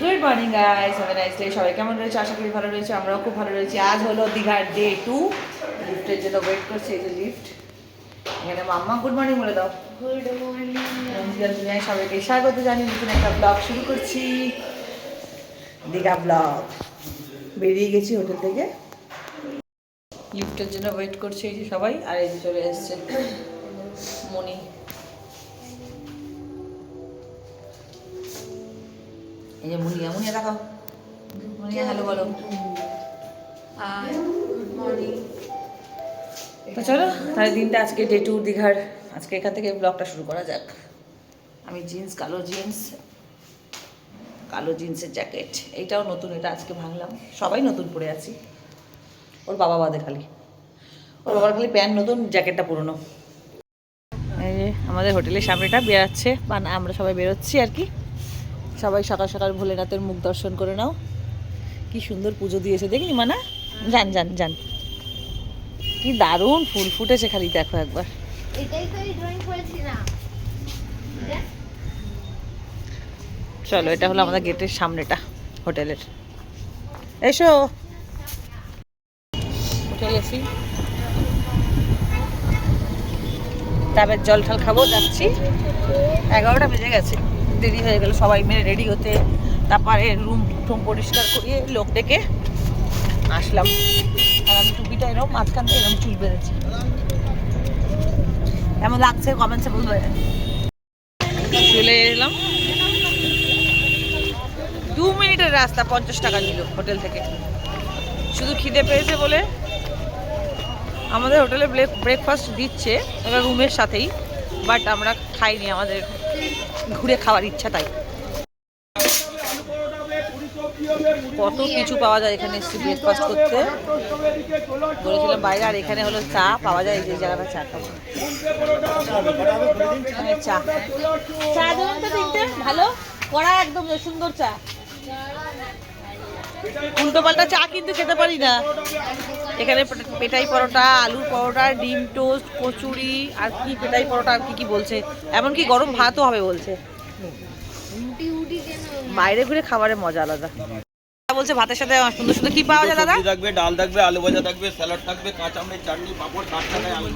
Good morning guys have nice day সবাই কেমন রয়েছে? আশা করি ভালো রয়েছে আমরাও খুব ভালো রয়েছি। আজ হলো দীঘার ডে টু লিফটের জন্য ওয়েট করছে এই যে লিফট এখানে মাম্মা গুড মর্নিং বলে দাও। গুড মর্নিং দুনিয়ায় সবাইকে স্বাগত জানিয়ে নতুন একটা ব্লগ শুরু করছি। দীঘা ব্লগ বেরিয়ে গেছি হোটেল থেকে। লিফটের জন্য ওয়েট করছে এই যে সবাই আর এই যে চলে এসছে মনি এই যে মুনিয়া মুনিয়া দেখাও মুনিয়া হ্যালো বলো হাই গুড মর্নিং তো চলো তাহলে দিনটা আজকে ডে টু দীঘার। আজকে এখান থেকে ব্লগটা শুরু করা যাক। আমি জিন্স কালো জিন্স কালো জিন্সের জ্যাকেট এইটাও নতুন এটা আজকে ভাঙলাম। সবাই নতুন পরে আছি। ওর বাবা বাদে খালি। ওর বাবার খালি প্যান্ট নতুন জ্যাকেটটা পুরনো। এই যে আমাদের হোটেলের সামনেটা বেরাচ্ছে। বা না, আমরা সবাই বেরোচ্ছি আর কি। সবাই সকাল সকাল ভোলেনাথের মুখ দর্শন করে নাও। কি সুন্দর পুজো দিয়েছে দেখিনি মানা? যান যান যান। কি দারুণ ফুল ফুটেছে খালি দেখো একবার। চলো এটা হলো আমাদের গেটের সামনেটা হোটেলের। এসো। হোটেল এসি ডাবের জল ঠাল খাব যাচ্ছি। এগারোটা বেজে গেছে। দেরি হয়ে গেল, সবাই মিলে রেডি হতে তারপরে রুম টুম পরিষ্কার করিয়ে লোক ডেকে আসলাম। আর আমি টুপিটা এরকম মাঝখান থেকে এরকম চুল বেঁধেছি। এমন লাগছে কমেন্টসে বলবে। চলে এলাম। দু মিনিটের রাস্তা, পঞ্চাশ টাকা নিল হোটেল থেকে। শুধু খিদে পেয়েছে বলে আমাদের হোটেলে ব্রেকফাস্ট দিচ্ছে, এবার রুমের সাথেই বাট আমরা খাইনি আমাদের। ঘুরে খাওয়ার ইচ্ছা তাই। কত কিছু পাওয়া যায় এখানে এসেছি ব্রেকফাস্ট করতে। বলেছিলাম বাইরে, আর এখানে হলো চা পাওয়া যায় যে জায়গাটা চা খাব। চা। চা ভালো? কড়া একদম সুন্দর চা। উল্টো পাল্টা চা কিন্তু খেতে পারি না। এখানে পেটাই পরোটা আলুর পরোটা ডিম টোস্ট কচুরি আর কি পেটাই পরোটা আর কি কি বলছে। এমনকি গরম ভাতও হবে বলছে। বাইরে ঘুরে খাবারের মজা আলাদা। বলছে ভাতের সাথে সুন্দর সুন্দর কি পাওয়া যায় দাদা? থাকবে ডাল থাকবে আলু ভাজা থাকবে স্যালাড থাকবে কাঁচা আমের চাটনি পাঁপড় ষাট টাকায় আলু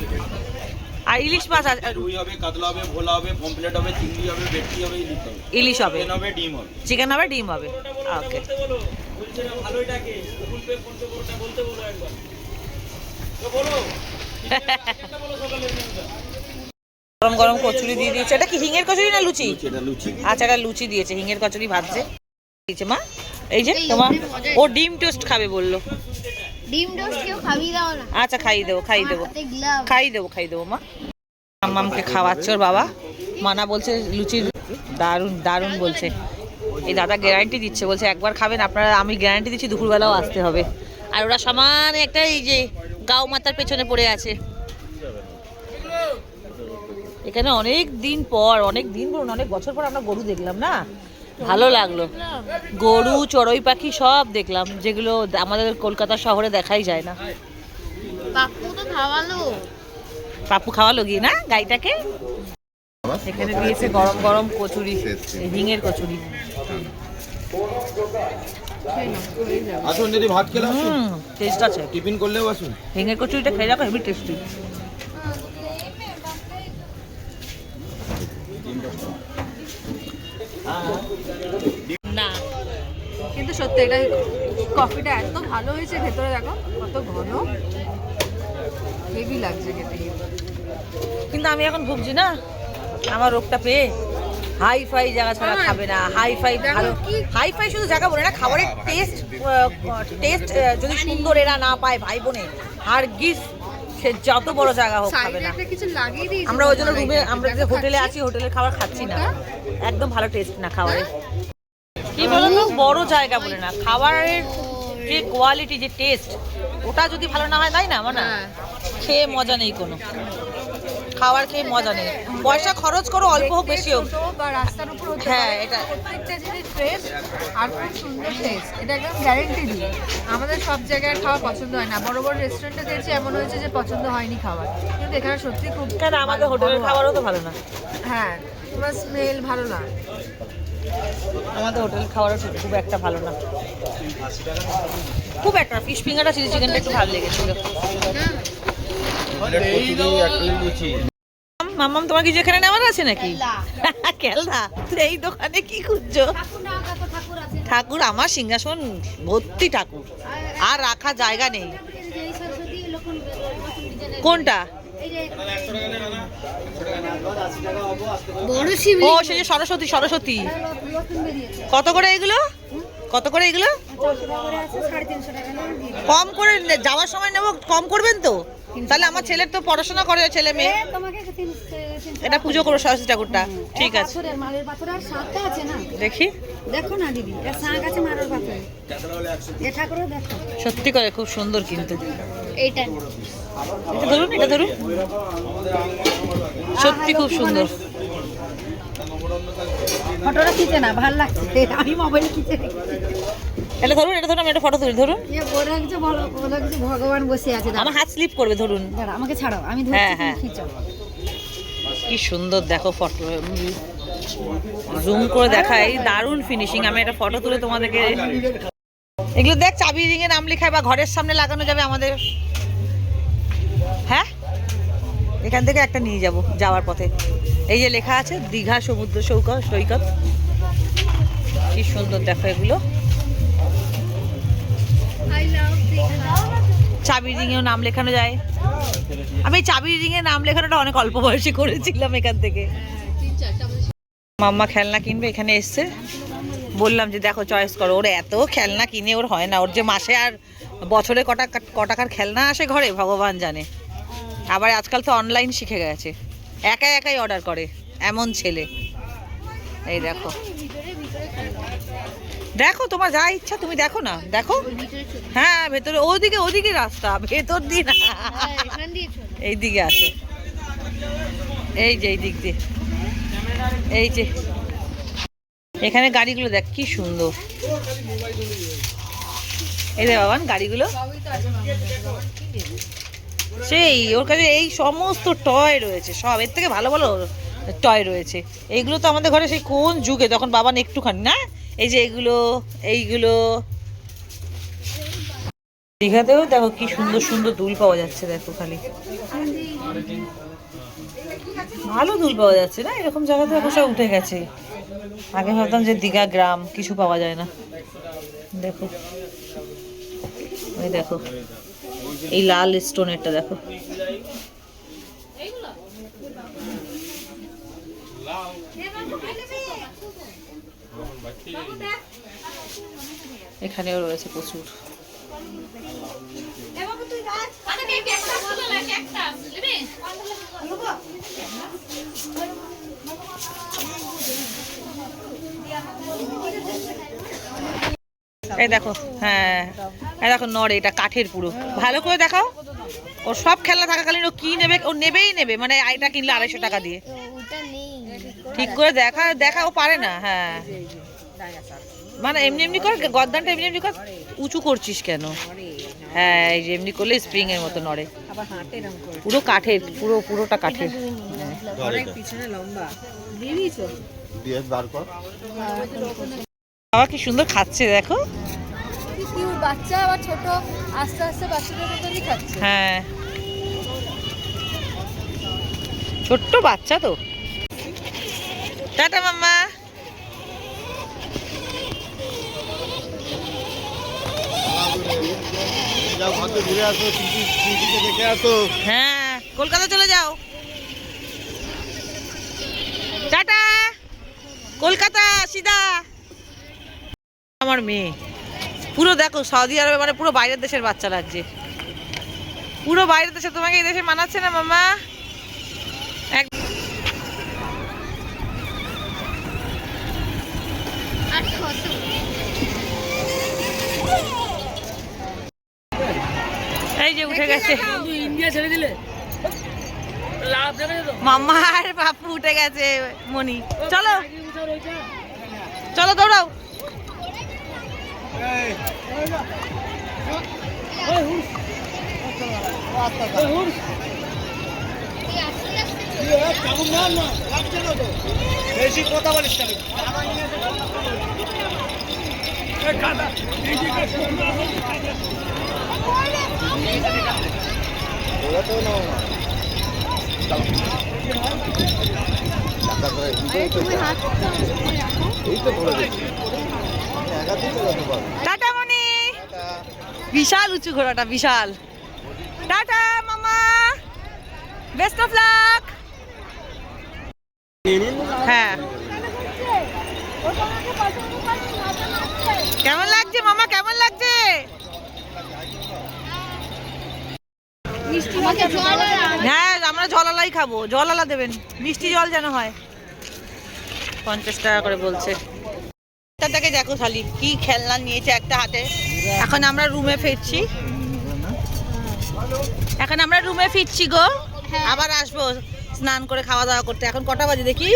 আর ইলিশ মাছ আছে। রুই হবে কাতলা হবে ভোলা হবে পমপ্লেট হবে চিংড়ি হবে ভেটকি হবে ইলিশ হবে। ইলিশ হবে। চিকেন হবে ডিম হবে। চিকেন হবে ডিম হবে। ওকে। গরম গরম কচুরি দিয়ে দিয়েছে। এটা কি হিঙের কচুরি না লুচি? আচ্ছা এটা লুচি দিয়েছে হিঙের কচুরি ভাজছে। দিয়েছে মা এই যে তোমার ও ডিম টোস্ট খাবে বলল। ডিম টোস্ট কেউ খাবি দাও না। আচ্ছা খাইয়ে দেবো খাইয়ে দেবো। খাইয়ে দেবো খাইয়ে দেবো মা। মামামকে খাওয়াচ্ছে ওর বাবা। মানা বলছে লুচির দারুণ দারুণ বলছে। এই দাদা গ্যারান্টি দিচ্ছে বলছে একবার খাবেন আপনারা আমি গ্যারান্টি দিচ্ছি দুপুরবেলাও আসতে হবে। আর ওরা সমান একটা এই যে গাও মাতার পেছনে পড়ে আছে। এখানে অনেক দিন পর অনেক দিন বলুন অনেক বছর পর আমরা গরু দেখলাম না? ভালো লাগল। গরু চড়ুই পাখি সব দেখলাম যেগুলো আমাদের কলকাতা শহরে দেখাই যায় না। পাপ্পু তো খাওয়ালো। পাপু খাওয়ালো গিয়ে না গাইটাকে? এখানে দিয়েছে গরম গরম কচুরি হিঙের কচুরি। আসুন যদি ভাত খেলে আসুন। হুম টেস্ট আছে। টিফিন করলেও আসুন। হিঙের কচুরিটা খেয়ে দেখো হেভি টেস্টি না কিন্তু সত্যি এটা কফিটা এত ভালো হয়েছে ভেতরে দেখো কত ঘন। হেভি লাগছে খেতে। কিন্তু আমি এখন ভুগছি না। আমার রোগটা পেয়ে হাই ফাই জায়গা ছাড়া হ্যাঁ। খাবে না। হাই ফাই ভালো। হাই ফাই শুধু জায়গা বলে না খাবারের টেস্ট টেস্ট যদি সুন্দর এরা না পায় ভাই বোনে আর গিস সে যত বড় জায়গা হোক খাবে না। আমরা ওই জন্য রুমে আমরা যে হোটেলে আছি হোটেলের খাবার খাচ্ছি না। একদম ভালো টেস্ট না খাবারের কি বলুন তো বড় জায়গা বলে না। খাবারের যে কোয়ালিটি যে টেস্ট ওটা যদি ভালো না হয় তাই না আমার না খেয়ে মজা নেই কোনো। খাবার খেয়ে মজা নেই। পয়সা খরচ করো অল্প হোক বেশি হোক। রাস্তার উপর হ্যাঁ, এটা- প্রত্যেকটা জিনিস ফ্রেশ আর খুব সুন্দর টেস্ট এটা একদম গ্যারেন্টি দিই আমাদের সব জায়গায় খাওয়া পছন্দ হয় না। বড় বড় রেস্টুরেন্টে দেখছি এমন হয়েছে যে পছন্দ হয়নি খাবার কিন্তু এখানে সত্যি খুব কেন আমাদের হোটেলের খাবারও তো ভালো না। হ্যাঁ তোমার স্মেল ভালো না। আমাদের হোটেল খাওয়ারও খুব একটা ভালো না। খুব একটা ফিশ ফিঙ্গারটা চিলি চিকেনটা একটু ভালো লেগেছিল। মাম্মাম তোমার কিছু এখানে নেওয়ার আছে নাকি? খেলনা। এই দোকানে কি খুঁজছো? ঠাকুর আমার সিংহাসন ভর্তি ঠাকুর। আর রাখা জায়গা নেই। কোনটা? বড় শিব ও সেই সরস্বতী সরস্বতী। কত করে এগুলো? কত করে এগুলো? কম করে যাওয়ার সময় নেব কম করবেন তো? তাহলে আমার ছেলের তো পড়াশোনা করে ছেলে মেয়ে। এটা পুজো করো সরস্বতী ঠাকুরটা। ঠিক আছে। দেখি। দেখো না দিদি আছে মালের পাথর। এ ঠাকুরও দেখো। সত্যি করে খুব সুন্দর কিন্তু। এইটা। এটা ধরুন এটা ধরুন। সত্যি খুব সুন্দর। ফটোটা খিচে না ভালো লাগছে। আমি মোবাইলে খিচে এটা ধরুন এটা ধরুন আমি একটা ফটো তুলি ধরুন। ভগবান বসে আছে আমার হাত স্লিপ করবে ধরুন। আমাকে ছাড়াও আমি হ্যাঁ, হ্যাঁ। কি সুন্দর দেখো ফটো জুম করে দেখাই দারুণ ফিনিশিং আমি একটা ফটো তুলে তোমাদেরকে এগুলো দেখ চাবি রিংয়ে নাম লেখায় বা ঘরের সামনে লাগানো যাবে আমাদের। হ্যাঁ? এখান থেকে একটা নিয়ে যাব যাওয়ার পথে। এই যে লেখা আছে দীঘা সমুদ্র সৌক সৈকত। কি সুন্দর দেখো এগুলো। চাবি রিংয়েও নাম লেখানো যায়। আমি চাবি রিংয়ে নাম লেখানোটা অনেক অল্প বয়সে করেছিলাম এখান থেকে। মাম্মা খেলনা কিনবে, এখানে এসছে। বললাম যে, দেখো চয়েস করো। ওর এত খেলনা কিনে ওর হয় না। ওর যে মাসে আর বছরে কটা কটাকার খেলনা আসে ঘরে, ভগবান জানে। আবার আজকাল তো অনলাইন শিখে গেছে। একাই একাই অর্ডার করে, এমন ছেলে। এই দেখো। দেখো তোমার যা ইচ্ছা তুমি দেখো না দেখো। হ্যাঁ ভেতরে ওদিকে ওদিকে রাস্তা ভেতর দিয়ে না। হ্যাঁ, এখান দিয়ে চলে এই দিকে আছে। এই যে এই দিক দিয়ে। এই যে। এখানে গাড়িগুলো দেখ কি সুন্দর। এই দে বাবান গাড়িগুলো। সেই ওর কাছে এই সমস্ত টয় রয়েছে সব। এর থেকে ভালো ভালো টয় রয়েছে। এইগুলো তো আমাদের ঘরে সেই কোন যুগে যখন বাবান একটুখানি না? এই যে এইগুলো এইগুলো। দীঘাতেও দেখো কি সুন্দর সুন্দর দুল পাওয়া যাচ্ছে, দেখো খালি। ভালো দুল পাওয়া যাচ্ছে না? এরকম জায়গাতে এখন সব উঠে গেছে। আগে ভাবতাম যে দীঘা গ্রাম, কিছু পাওয়া যায় না। দেখো। ওই দেখো। এই লাল স্টোনেরটা দেখো। এখানেও রয়েছে প্রচুর। এই দেখো হ্যাঁ এই দেখো নড়ে এটা কাঠের পুরো। ভালো করে দেখাও। ও সব খেলনা থাকাকালীন ও কি নেবে ও নেবেই নেবে মানে এটা কিনলে আড়াইশো টাকা দিয়ে। ঠিক করে দেখা দেখা ও পারে না হ্যাঁ। মানে এমনি এমনি কর গদ্দানটা এমনি এমনি কর উঁচু করছিস কেন? হ্যাঁ এই যে এমনি করলে স্প্রিং এর মতো নড়ে। পুরো কাঠের পুরো পুরোটা কাঠের। পিছনে লম্বা। বাবা কি সুন্দর খাচ্ছে দেখো। বাচ্চা আবার ছোট আস্তে আস্তে বাচ্চাদের মতনই খাচ্ছে। হ্যাঁ। ছোট্ট বাচ্চা তো। টাটা মাম্মা। হ্যাঁ কলকাতা চলে যাও। টাটা। কলকাতা, সিধা। আমার মেয়ে। পুরো দেখো, সৌদি আরবে মানে পুরো বাইরের দেশের বাচ্চা লাগছে। পুরো বাইরের দেশে তোমাকে এই দেশে মানাচ্ছে না, মামা? এক উঠে গেছে। মাম্মা আর বাপু উঠে গেছে মনি। চলো। চলো দৌড়াও। আস্তে এই তুমি হাত টাটা মনি বিশাল উঁচু ঘোড়াটা, বিশাল। টাটা, মামা। বেস্ট অফ লাক হ্যাঁ। কেমন লাগছে, মামা? কেমন লাগছে আমাকে জল আর আম- হ্যাঁ আমরা জলালাই খাব। জলালা দেবেন। মিষ্টি জল যেন হয়। পঞ্চাশ টাকা করে বলছে। থেকে দেখো খালি কি খেলনা নিয়েছে একটা হাতে। এখন আমরা রুমে ফিরছি। এখন আমরা রুমে ফিরছি গো। আবার আসব স্নান করে খাওয়া দাওয়া করতে। এখন কটা বাজে দেখি?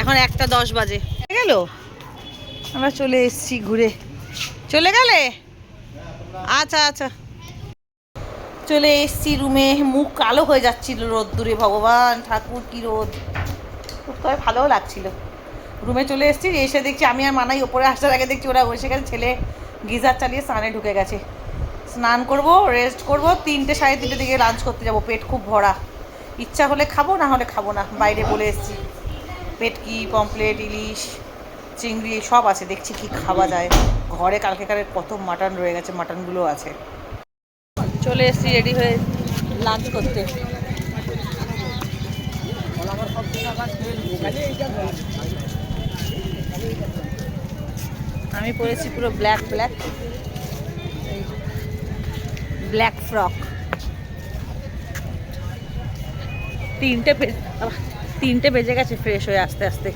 এখন একটা দশ বাজে। গেল? আমরা চলে এসেছি ঘুরে। চলে গেলে? আচ্ছা আচ্ছা। চলে এসেছি রুমে। মুখ কালো হয়ে যাচ্ছিল রোদ দূরে ভগবান, ঠাকুর কি রোদ। তবে ভালোও লাগছিল। রুমে চলে এসেছি, এসে দেখছি আমি আর মানাই ওপরে আসার আগে দেখছি ওরা বসে গেছে, ছেলে গিজার চালিয়ে স্নানে ঢুকে গেছে। স্নান করব, রেস্ট করব, তিনটে সাড়ে তিনটে দিকে লাঞ্চ করতে যাব, পেট খুব ভরা। ইচ্ছা হলে খাব, না হলে খাব না, বাইরে বলে এসেছি। পেটকি পমপ্লেট ইলিশ, চিংড়ি, সব আছে, দেখছি কি খাওয়া যায়। ঘরে কালকে কালের কত মাটন রয়ে গেছে মাটনগুলো আছে। চলে এসেছি রেডি হয়ে লাঞ্চ করতে। আমি পরেছি পুরো ব্ল্যাক ব্ল্যাক ব্ল্যাক ফ্রক তিনটে তিনটে বেজে গেছে ফ্রেশ হয়ে আস্তে আস্তে।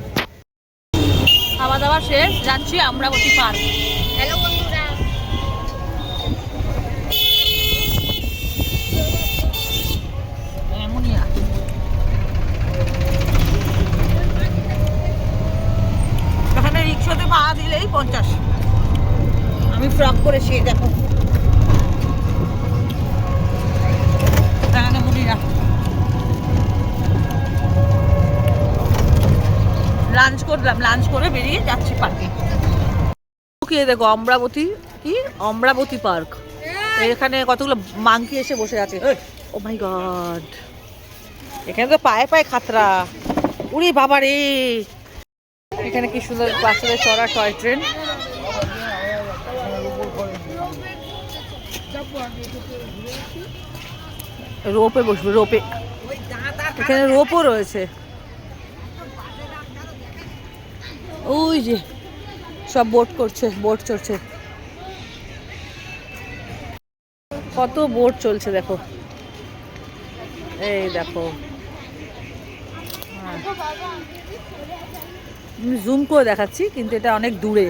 খাওয়া দাওয়া শেষ, যাচ্ছি আমরাবতী পার্ক ভাড়া দিলেই পঞ্চাশ। আমি ফ্রক করেছি এই দেখো। লাঞ্চ করলাম, লাঞ্চ করে বেরিয়ে যাচ্ছি পার্কে। কি দেখো, অমরাবতী, কি? অমরাবতী পার্ক। এখানে কতগুলো মাংকি এসে বসে আছে। Oh my God. এখানে তো পায়ে পায়ে খাতরা। উরে বাবা রে এখানে কি সুন্দর বাচ্চাদের চড়া টয় ট্রেন? রোপে বসবে, রোপে। এখানে রোপও রয়েছে। ওই যে, সব বোট করছে, বোট চড়ছে। কত বোট চলছে, দেখো। এই দেখো। আমি জুম করে দেখাচ্ছি কিন্তু এটা অনেক দূরে।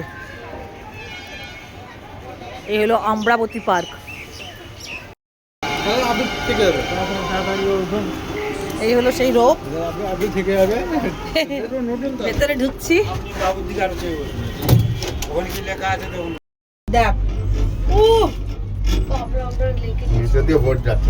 এই হলো আমরাবতী পার্ক। যাবে এই হলো সেই রোপ। আপনি ভেতরে ঢুকছি। দেখ। ও! যাচ্ছে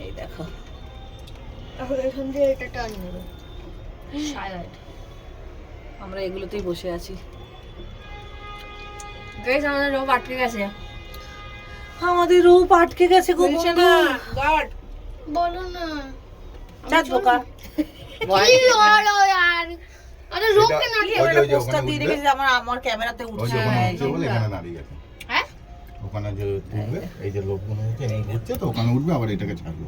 এই দেখো। এখন এখান দিয়ে এটা টান নেবে। আমরা এগুলোতেই বসে আছি। আমাদের রোপ আটকে গেছে। আমাদের রোপ আটকে গেছে গো না গার্ড বলো না। চাঁদ বোকা। আর? আমার ক্যামেরাতে উঠছে। ওখানে যে তুলবে এই যে লোকগুলো হচ্ছে এমনি ঘুরছে তো ওখানে উঠবে আবার এটাকে ছাড়বে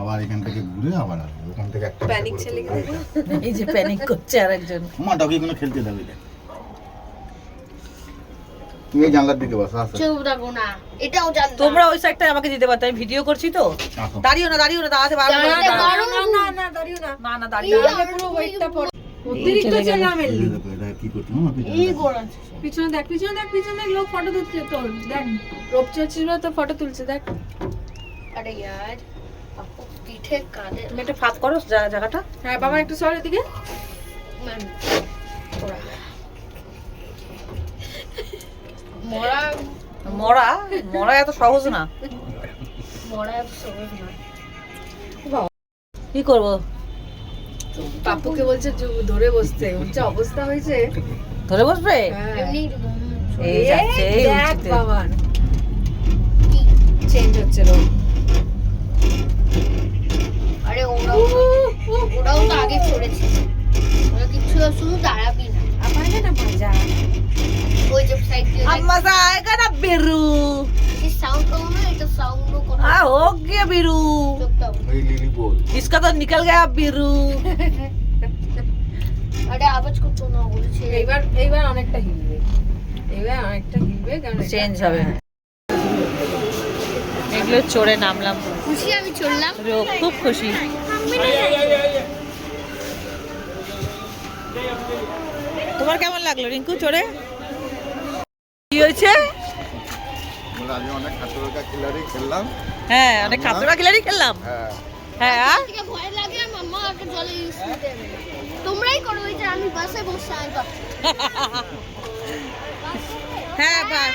আবার এখান থেকে ঘুরে আবার আসবে ওখান থেকে একটা প্যানিক দেখো এই যে প্যানিক করছে আরেকজন। মা ডগি কোনো খেলতে দেবে না তুমি জানলার দিকে বসো আসো। চুপ থাকো না এটাও জানতাম তোমরা ওই সাইডটায় আমাকে দিতে পারতো আমি ভিডিও করছি তো। দাঁড়িও না দাঁড়িও না দাঁড়াতে পারব না পারো না। না না দাঁড়িও না। না না এই দাঁড়িয়ে না। পুরো ওয়েটটা পড়ে অতিরিক্ত চলে কি করছ মামা পিছনে এই। গোড়া পিছনে দেখ পিছনে দেখ পিছনে দেখ লোক ফটো তুলছে তোর দেখ। রোপ চলছিল তো ফটো তুলছে দেখ। আরে यार আপু পিঠে কাঁদে তুমি একটু ফাঁক করো জায়গাটা। হ্যাঁ বাবা একটু সর এদিকে। মরা। মরা? মরা এত সহজ না। মরা এত সহজ না। কি করব? পাপুকে বলছে জু- ধরে বসতে ওর যে অবস্থা হয়েছে ধরে বসবে হ্যাঁ। এমনি এই যাচ্ছে এই দেখ উঁচুতে। বাবার চেঞ্জ হচ্ছে রোগ আরে ওরাও ওরাও তো আগে চড়েছে ওরা কিছু শুধু দাঁড়াবি না আপারে না ভাজা ওই যে সাইড দিয়ে अब मजा आएगा ना बिरू সাউন্ড করো না এটা সাউন্ডও করো हाँ हो गया बिरू চোখটা এই লিলি বল इसका तो निकल गया बिरू আরে আওয়াজ করতো না বলছে এইবার এইবার অনেকটা হিলবে এইবার অনেকটা হিলবে কারণ এটা- চেঞ্জ হবে এগুলো চড়ে নামলাম খুশি আমি চললাম ও খুব খুশি তোমার কেমন লাগলো রিঙ্কু চড়ে কি হয়েছে বলে আমি অনেক হাতুড়া খিলাড়ি খেললাম হ্যাঁ অনেক খাতরা খিলাড়ি খেললাম। হ্যাঁ। হ্যাঁ ভয় লাগে মাম্মা আমাকে জলে ইউজ করতে তোমরাই করো এটা আমি বাসে বসে হ্যাঁ বাস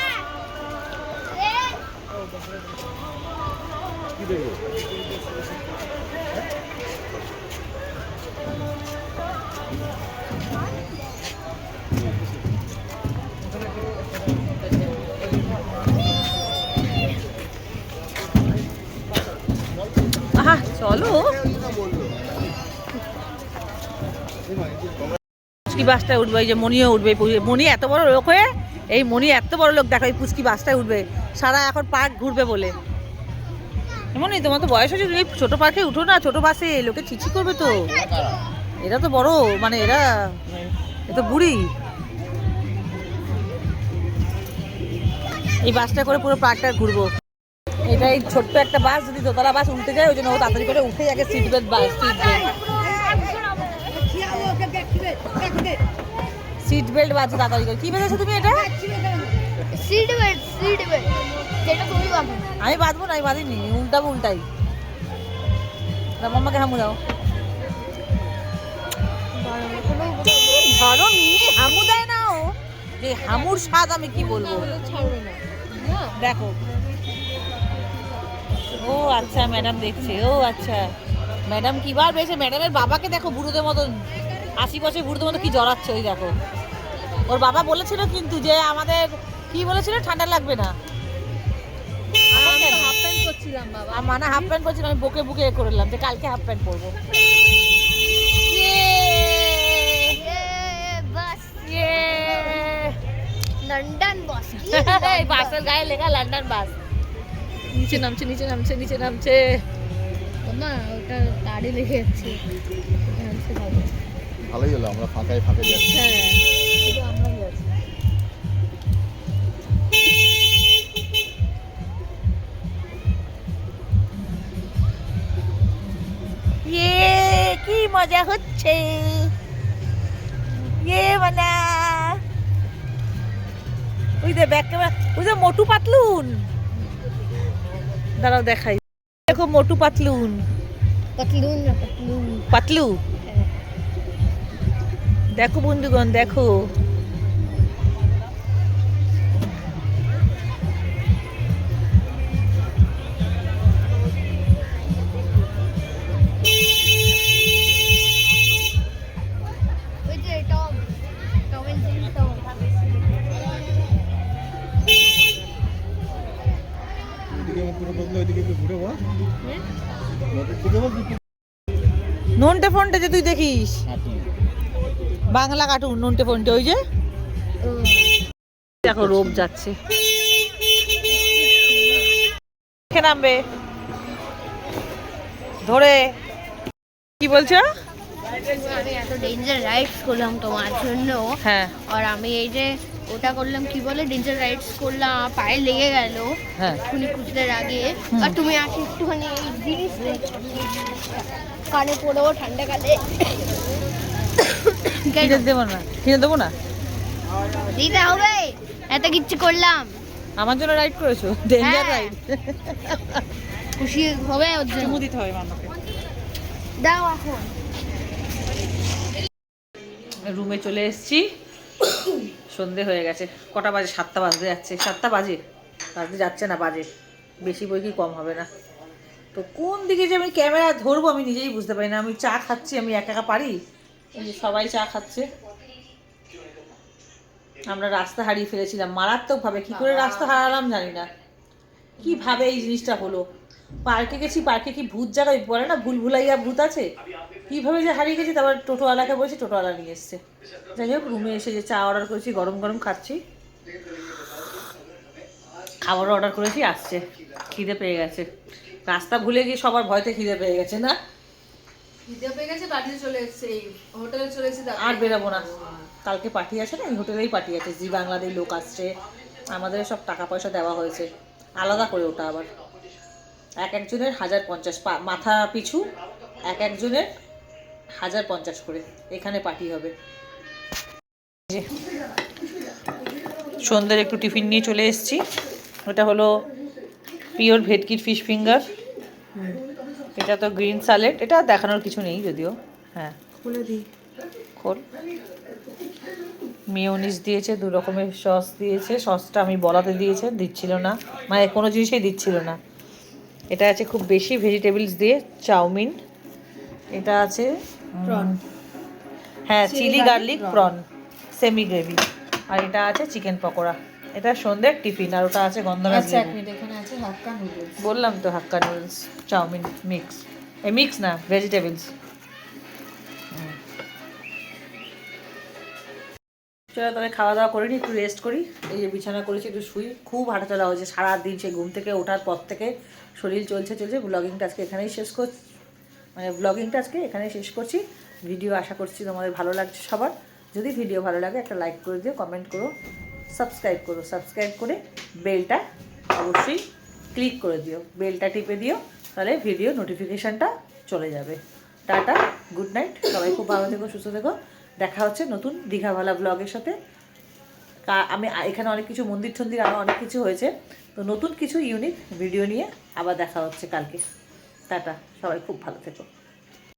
চলো। পুচকি বাসটায় উঠবে, এই যে মনিও উঠবে মনি এত বড় লোক হয়ে, এই মনি এত বড় লোক, দেখো এই পুচকি বাসটায় উঠবে। সারা এখন পার্ক ঘুরবে বলে। এমনই তোমার তো বয়স হয়েছে, তুমি ছোট পার্কে উঠো না, ছোট বাসে লোকে চিচি করবে তো। এরা তো বড় মানে এরা এ তো বুড়ি। এই বাসটা করে পুরো পার্কটা ঘুরবো। এটা এই ছোট্ট একটা বাস যদি দোতলা বাস উল্টে যায় ওই জন্য ও তাড়াতাড়ি করে উঠে আগে seat belt bus seat belt seat belt বাজছে তাড়াতাড়ি করে। কি বেঁধেছো তুমি এটা? সিট বেল্ট সিট বেল্ট যেটা তুমি বাঁধো। আমি বাঁধবো না আমি বাঁধিনি উল্টাবো উল্টাই। তা মাম্মাকে হামু দাও। ধরো নি হামু দেয় না ও। যে হামুর স্বাদ আমি কি বলব? দেখো ও আচ্ছা ম্যাডাম দেখছে। ও আচ্ছা। ম্যাডাম কি বার বেছে ম্যাডামের বাবাকে দেখো বুড়োদের মতন। আশি বছর বুড়োদের মতো কি জড়াচ্ছে ওই দেখো। ওর বাবা বলেছিল কিন্তু যে আমাদের কি বলেছিল? ঠান্ডা লাগবে না? হাফ প্যান্ট করছিলাম মানে হাফ প্যান্ট পরছিলাম আমি বুকে বুকে করলাম যে কালকে হাফ প্যান্ট পরবো। লন্ডন বাস বাসের গায়ে লেখা লন্ডন বাস নিচে নামছে নিচে নামছে নিচে নামছে। না ওটা দাড়ি লেগে যাচ্ছে। ভালোই হলো আমরা ফাঁকায় ফাঁকায় যাচ্ছি। হ্যাঁ শুধু আমরাই আছি ইয়ে কি মজা হচ্ছে। ইয়ে মানে ওই যে ব্যাক ক্যামেরা ওই যে মোটু পাতলুন। দাঁড়াও দেখাই। দেখো মোটু পাতলুন। পাতলুন না পাতলু? দেখো বন্ধুগণ দেখো। দেখিস। বাংলা কার্টুন নুনটে ফোনটে ওই যে? দেখো রোপ যাচ্ছে। নামবে? ধরে। কি বলছো? আমি এত ডেঞ্জার রাইডস করলাম তোমার জন্য। হ্যাঁ। আর আমি এই যে ওটা করলাম কি বলে ডেঞ্জার রাইডস করলাম পায়ে লেগে গেল হ্যাঁ। খুনি খুঁজদের আগে আর তুমি আসি একটুখানি এই জিনিস কানে দেবো না। দেবো না? দিতে হবে। এত কিচ্ছু করলাম। আমার জন্য রাইড করেছ? ডেঞ্জার হ্যাঁ। রাইড খুশি হবে ওর জন্য। চুমু দিতে হবে মামাকে। দাও এখন। রুমে চলে এসেছি। সন্ধে হয়ে গেছে। কটা বাজে? সাতটা বাজতে যাচ্ছে। সাতটা বাজে? বাজতে যাচ্ছে না, বাজে। বেশি বই কি কম হবে না। তো কোন দিকে যে আমি ক্যামেরা ধরবো আমি নিজেই বুঝতে পারি না। আমি চা খাচ্ছি, আমি একা একা পারি? সবাই চা খাচ্ছে। আমরা রাস্তা হারিয়ে ফেলেছিলাম। মারাত্মকভাবে কি করে রাস্তা হারালাম জানি না। কীভাবে এই জিনিসটা হলো? পার্কে গেছি, পার্কে কি ভূত জায়গায় বলে না ভুল ভুলাইয়া ভূত আছে? কীভাবে যে হারিয়ে গেছি তারপর টোটোওয়ালাকে বলছি টোটোওয়ালা নিয়ে এসছে। যাই হোক রুমে এসে যে চা অর্ডার করেছি গরম গরম খাচ্ছি। খাবার অর্ডার করেছি আসছে। খিদে পেয়ে গেছে। রাস্তা ভুলে গিয়ে সবার ভয়তে খিদে পেয়ে গেছে না? খিদে পেয়ে গেছে বাড়িতে চলে এসেছে এই হোটেলে চলে এসেছে আর বেরাবো না। কালকে পার্টি আছে না এই হোটেলেই পার্টি আছে। জি বাংলাদেশ লোক আসছে আমাদের সব টাকা পয়সা দেওয়া হয়েছে। আলাদা করে ওটা আবার। এক একজনের হাজার পঞ্চাশ মাথা পিছু এক একজনের হাজার পঞ্চাশ করে। এখানে পার্টি হবে। সন্ধ্যের একটু টিফিন নিয়ে চলে এসেছি। ওটা হলো পিওর ভেটকির ফিশ ফিঙ্গার। এটা তো গ্রিন স্যালেড এটা দেখানোর কিছু নেই যদিও। হ্যাঁ। খুলে দিই। খোল। মিওনিস দিয়েছে দু রকমের সস দিয়েছে। সসটা আমি বলাতে দিয়েছে দিচ্ছিল না। মানে কোনো জিনিসই দিচ্ছিল না। এটা আছে খুব বেশি ভেজিটেবলস দিয়ে চাউমিন। এটা আছে উম, হ্যাঁ chilli garlic prawn semi gravy আর এটা আছে চিকেন পকোড়া। এটা সন্ধ্যের টিফিন আর ওটা আছে গন্ধরাজ আচ্ছা এক মিনিট এখানে আছে হাক্কা নুডলস বললাম তো hakka noodles chow mein mix এই মিক্স না ভেজিটেবলস চলো তাহলে খাওয়া দাওয়া করে নিই একটু রেস্ট করি। এই যে বিছানা করেছি একটু শুই। খুব হাঁটাচলা হয়েছে সারাদিন সেই ঘুম থেকে ওঠার পর থেকে শরীর চলছে চলছে। ব্লগিংটা আজকে এখানেই শেষ করছি। মানে ব্লগিংটা আজকে এখানেই শেষ করছি। ভিডিও আশা করছি তোমাদের ভালো লাগছে সবার। যদি ভিডিও ভালো লাগে, একটা লাইক করে দিও কমেন্ট করো সাবস্ক্রাইব করো। সাবস্ক্রাইব করে বেলটা অবশ্যই ক্লিক করে দিও। বেলটা টিপে দিও, তাহলে ভিডিও নোটিফিকেশানটা চলে যাবে। টাটা গুড নাইট সবাই খুব ভালো থেকো, সুস্থ থেকো। দেখা হচ্ছে নতুন দীঘাওয়ালা ব্লগের সাথে। আমি, এখানে অনেক কিছু মন্দির টন্দির আরও অনেক কিছু হয়েছে। তো নতুন কিছু ইউনিক ভিডিও নিয়ে আবার দেখা হচ্ছে কালকে। টাটা সবাই খুব ভালো থেকো।